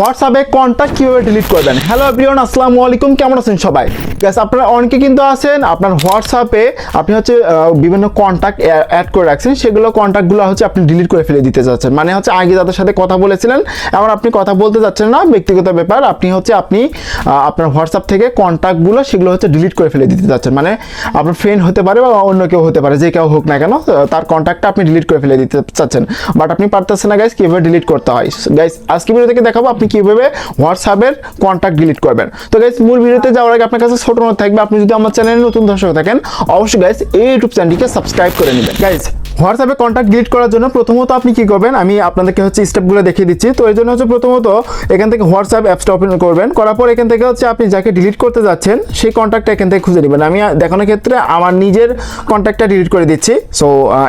হোয়াটসঅ্যাপে কন্ট্যাক্ট কীভাবে ডিলিট করবেন হ্যালো এভরিওয়ান আসসালামু আলাইকুম, কেমন আছেন সবাই? গ্যাস আপনারা অনেকে কিন্তু আছেন, আপনার হোয়াটসঅ্যাপে আপনি হচ্ছে বিভিন্ন কন্ট্যাক্ট অ্যাড করে রাখছেন, সেগুলো কন্ট্যাক্টগুলো হচ্ছে আপনি ডিলিট করে ফেলে দিতে চাচ্ছেন মানে হচ্ছে আগে যাদের সাথে কথা বলেছিলেন, এখন আপনি কথা বলতে যাচ্ছেন না, ব্যক্তিগত ব্যাপার, আপনি হচ্ছে, আপনি আপনার হোয়াটসঅ্যাপ থেকে কন্ট্যাক্টগুলো সেগুলো হচ্ছে ডিলিট করে ফেলে দিতে চাচ্ছেন মানে আপনার ফ্রেন্ড হতে পারে বা অন্য কেউ হতে পারে, যে কেউ হোক না কেন তার কন্ট্যাক্টটা আপনি ডিলিট করে ফেলে দিতে চাচ্ছেন বাট আপনি পারতেছেন না গাইস কীভাবে ডিলিট করতে হয়? গাইস আজকে ভিডিও থেকে দেখাবো, আপনি কীভাবে হোয়াটসঅ্যাপের কন্ট্যাক্ট ডিলিট করবেন। তো গাইস মূল ভিডিওতে যাওয়ার আগে আপনার কাছে ছোট নোট থাকবে, আপনি যদি আমার চ্যানেলে নতুন দর্শক থাকেন, অবশ্যই গাইস এই ইউটিউব চ্যানেলটিকে সাবস্ক্রাইব করে নেবেন। গাইস হোয়াটসঅ্যাপে কন্ট্যাক্ট ডিলিট করার জন্য প্রথমত আপনি কি করবেন, আমি আপনাদেরকে হচ্ছে স্টেপগুলো দেখিয়ে দিচ্ছি। তো এর জন্য হচ্ছে প্রথমত এখান থেকে হোয়াটসঅ্যাপ অ্যাপসটা ওপেন করবেন। করার পর এখান থেকে হচ্ছে আপনি যাকে ডিলিট করতে যাচ্ছেন, সেই কন্ট্যাক্টটা এখান থেকে খুঁজে নেবেন। আমি দেখানোর ক্ষেত্রে আমার নিজের কন্ট্যাক্টটা ডিলিট করে দিচ্ছি। সো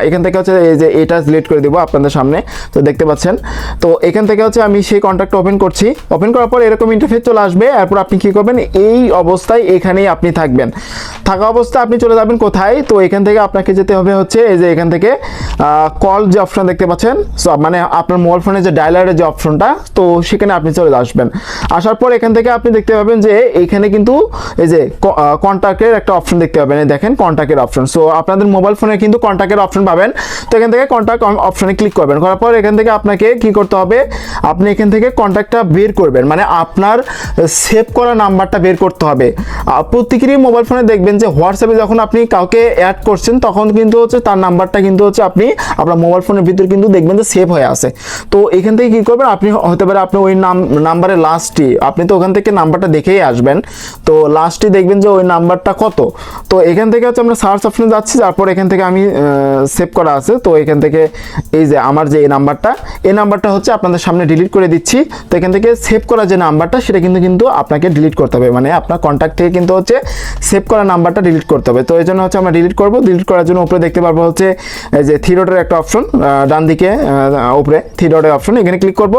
এখান থেকে হচ্ছে এই যে এটা ডিলিট করে দেবো আপনাদের সামনে। তো দেখতে পাচ্ছেন। তো এখান থেকে হচ্ছে আমি সেই কন্ট্যাক্টটা ওপেন করছি। ওপেন করার পর এরকম ইন্টারফেস চলে আসবে। এরপর আপনি কি করবেন, এই অবস্থায় এখানেই আপনি থাকবেন। থাকা অবস্থায় আপনি চলে যাবেন কোথায়? তো এখান থেকে আপনাকে যেতে হবে হচ্ছে এই যে এখান থেকে কল যে অপশন দেখতে পাচ্ছেন সো মানে আপনার মোবাইল ফোনে যে ডায়ালারের যে অপশনটা তো সেখানে আপনি চলে আসবেন। আসার পর এখান থেকে আপনি দেখতে পাবেন যে এখানে কিন্তু এই যে কন্ট্যাক্টের একটা অপশন দেখতে পাবেন। দেখেন কন্ট্যাক্টের অপশন সো আপনাদের মোবাইল ফোনে কিন্তু কন্ট্যাক্টের অপশন পাবেন। তো এখান থেকে কন্ট্যাক্ট অপশনে ক্লিক করবেন। করার পর এখান থেকে আপনাকে কি করতে হবে? আপনি এখান থেকে কন্ট্যাক্টটা বের করবেন। মানে আপনার সেভ করা নাম্বারটা বের করতে হবে। প্রত্যেকেরই মোবাইল ফোনে দেখবেন যে হোয়াটসঅ্যাপে যখন আপনি কাউকে অ্যাড করছেন, তখন কিন্তু হচ্ছে তার নাম্বারটা কিন্তু হচ্ছে আপনি আপনার মোবাইল ফোনের ভিতর কিন্তু দেখবেন যে সেভ হয়ে আছে। তো এখান থেকে কি করবেন, আপনি হতে পারে আপনি ওই নাম নাম্বারের লাস্টটি আপনি তো ওখান থেকে নাম্বারটা দেখেই আসবেন। তো লাস্টটি দেখবেন যে ওই নাম্বারটা কত? তো এখান থেকে হচ্ছে আমরা সার্চ অপশনে যাচ্ছি, তারপর এখান থেকে আমি সেভ করা আছে। তো এখান থেকে এই যে আমার যে এই নাম্বারটা এই নাম্বারটা হচ্ছে আপনাদের সামনে ডিলিট করে দিচ্ছি। তো এখান থেকে সেভ করা যে নাম্বারটা সেটা কিন্তু কিন্তু আপনাকে ডিলিট করতে হবে। মানে আপনার কন্ট্যাক্ট থেকে কিন্তু হচ্ছে সেভ করা নাম্বারটা ডিলিট করতে হবে। তো এই জন্য হচ্ছে আমরা ডিলিট করব। ডিলিট করার জন্য উপরে দেখতে পারব হচ্ছে এই যে থ্রি ডটের একটা অপশন ডান দিকে উপরে থ্রি ডটের অপশন এখানে ক্লিক করব।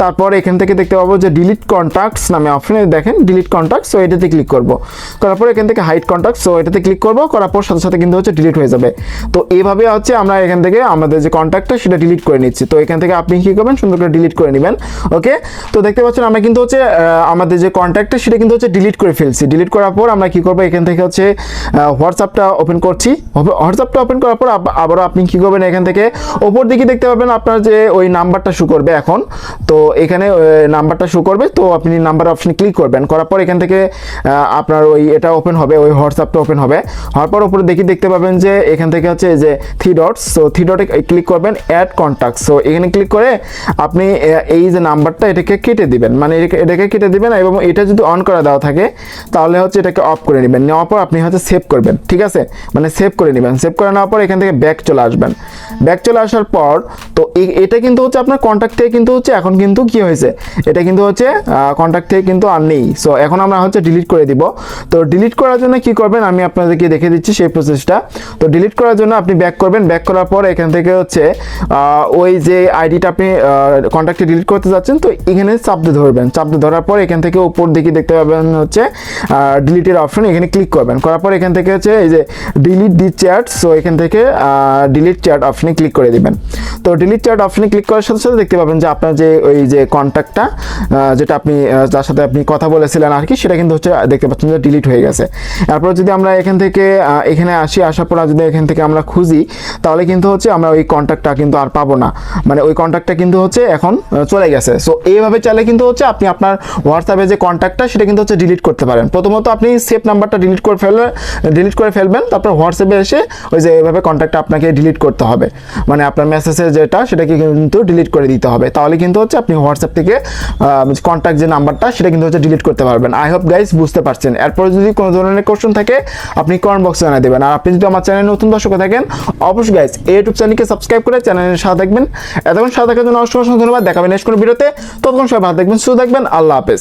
তারপর এখান থেকে দেখতে পাবো যে ডিলিট কন্ট্যাক্টস নামে অপশনে দেখেন ডিলিট কন্ট্যাক্টস সো এটাতে ক্লিক করব। করার পর এখান থেকে হাইড কন্ট্যাক্ট সো এটাতে ক্লিক করব, করার পর সাথে সাথে কিন্তু হচ্ছে ডিলিট হয়ে যাবে। তো এইভাবে হচ্ছে আমরা এখান থেকে আমাদের যে কন্ট্যাক্টটা সেটা ডিলিট করে নিচ্ছি। তো এখান থেকে আপনি কী করবেন, সুন্দর করে ডিলিট করে নেবেন ওকে তো দেখতে পাচ্ছেন আমরা কিন্তু হচ্ছে আমাদের যে কন্ট্যাক্টটা সেটা কিন্তু হচ্ছে ডিলিট করে ফেলছি। ডিলিট করার পর আমরা কী করব, এখান থেকে হচ্ছে হোয়াটসঅ্যাপটা ওপেন করছি। হোয়াটসঅ্যাপটা ওপেন করার পর আব- আবারও আপনি কি করবেন এখান থেকে? ওপর দিকে দেখতে পাবেন আপনার যে ওই নাম্বারটা শু করবে এখন। তো এখানে নাম্বারটা শু করবে, তো আপনি নাম্বার অপশনে ক্লিক করবেন। করার পর এখান থেকে আপনার ওই এটা ওপেন হবে, ওই হোয়াটসঅ্যাপটা ওপেন হবে। হওয়ার পর উপরে দেখি, দেখতে পাবেন যে এখান থেকে হচ্ছে যে থ্রি ডটস সো থ্রি ডটে ক্লিক করবেন অ্যাড কন্ট্যাক্ট সো এখানে ক্লিক করে আপনি এই যে নাম্বারটা এটাকে কেটে দিবেন। মানে এটাকে কেটে দিবেন এবং এটা যদি অন করা দেওয়া থাকে, তাহলে হচ্ছে এটাকে অফ করে নেবেন। নেওয়ার পর আপনি হচ্ছে সেভ করবেন, ঠিক আছে? মানে সেভ করে নেবেন। সেভ করে নেওয়ার পর এখান থেকে ব্যাক চলে আসবেন। ব্যাক চলে আসার পর, তো এটা কিন্তু হচ্ছে আপনার কন্ট্যাক্ট থেকে কিন্তু হচ্ছে এখন কিন্তু কি হয়েছে? এটা কিন্তু হচ্ছে কন্ট্যাক্ট থেকে কিন্তু আর নেই। সো এখন আমরা হচ্ছে ডিলিট করে দিব। তো ডিলিট করার জন্য কি করবেন? আমি আপনাদেরকে দেখে দিচ্ছি সেই প্রসেসটা তো ডিলিট করার জন্য আপনি ব্যাক করবেন। ব্যাক করার পর এখান থেকে হচ্ছে ওই যে আইডিটা আপনি কন্ট্যাক্টে ডিলিট করতে যাচ্ছেন, তো এখানে চাপতে ধরবেন। চাপতে ধরার পর এখান থেকে উপর দিকে দেখতে পাবেন হচ্ছে ডিলিটের অপশন এখানে ক্লিক করবেন। করার পর এখান থেকে হচ্ছে এই যে ডিলিট দি চ্যাট সো এখান থেকে ডিলিট চ্যাট অপশনে ক্লিক করে দিবেন। তো ডিলিট চ্যাট অপশনে ক্লিক করার সাথে সাথে দেখতে পাবেন যে আপনার যে ওই যে কন্ট্যাক্টটা যেটা আপনি যার সাথে আপনি কথা বলেছিলেন আর কি, সেটা কিন্তু হচ্ছে, দেখতে পাচ্ছেন যে ডিলিট হয়ে গেছে। এরপর যদি আমরা এখান থেকে এখানে আসি, আসার পর যদি এখান থেকে আমরা খুঁজি, তাহলে কিন্তু হচ্ছে আমরা ওই কন্ট্যাক্টটা কিন্তু আর পাবো না। মানে ওই কন্ট্যাক্টটা কিন্তু হচ্ছে এখন চলে গেছে। সো এইভাবে চাইলে কিন্তু হচ্ছে আপনি আপনার হোয়াটসঅ্যাপে যে কন্ট্যাক্টটা সেটা কিন্তু হচ্ছে ডিলিট করতে পারেন। প্রথমত আপনি সেভ নাম্বারটা ডিলিট করে ফেলবেন ডিলিট করে ফেলবেন, তারপর হোয়াটসঅ্যাপে এসে ওই যে এইভাবে কন্ট্যাক্টটা আপনাকে ডিলিট করতে হবে। মানে আপনার মেসেজের যেটা, সেটাকে কিন্তু ডিলিট করে দিতে হবে। তাহলে কিন্তু হচ্ছে আপনি হোয়াটসঅ্যাপ থেকে কন্ট্যাক্ট যে নাম্বারটা সেটা কিন্তু হচ্ছে ডিলিট করতে পারবেন। আই হোপ গাইস বুঝতে পারছেন। এরপরে যদি কোনো ধরনের কোশ্চেন থাকে, আপনি কমেন্ট বক্সে জানিয়ে দেবেন। আর আপনি যদি আমার চ্যানেলে নতুন দর্শক থাকেন, অবশ্যই গাইস এই ইউটিউব চ্যানেলকে সাবস্ক্রাইব করে চ্যানেলের সাথে থাকবেন। এতক্ষণ সাথে থাকার জন্য অসংখ্য ধন্যবাদ। দেখাবেন নেক্সট কোনো ভিডিওতে ততক্ষণ সবাই ভালো থাকবেন, সুস্থ থাকবেন। আল্লাহ হাফেজ।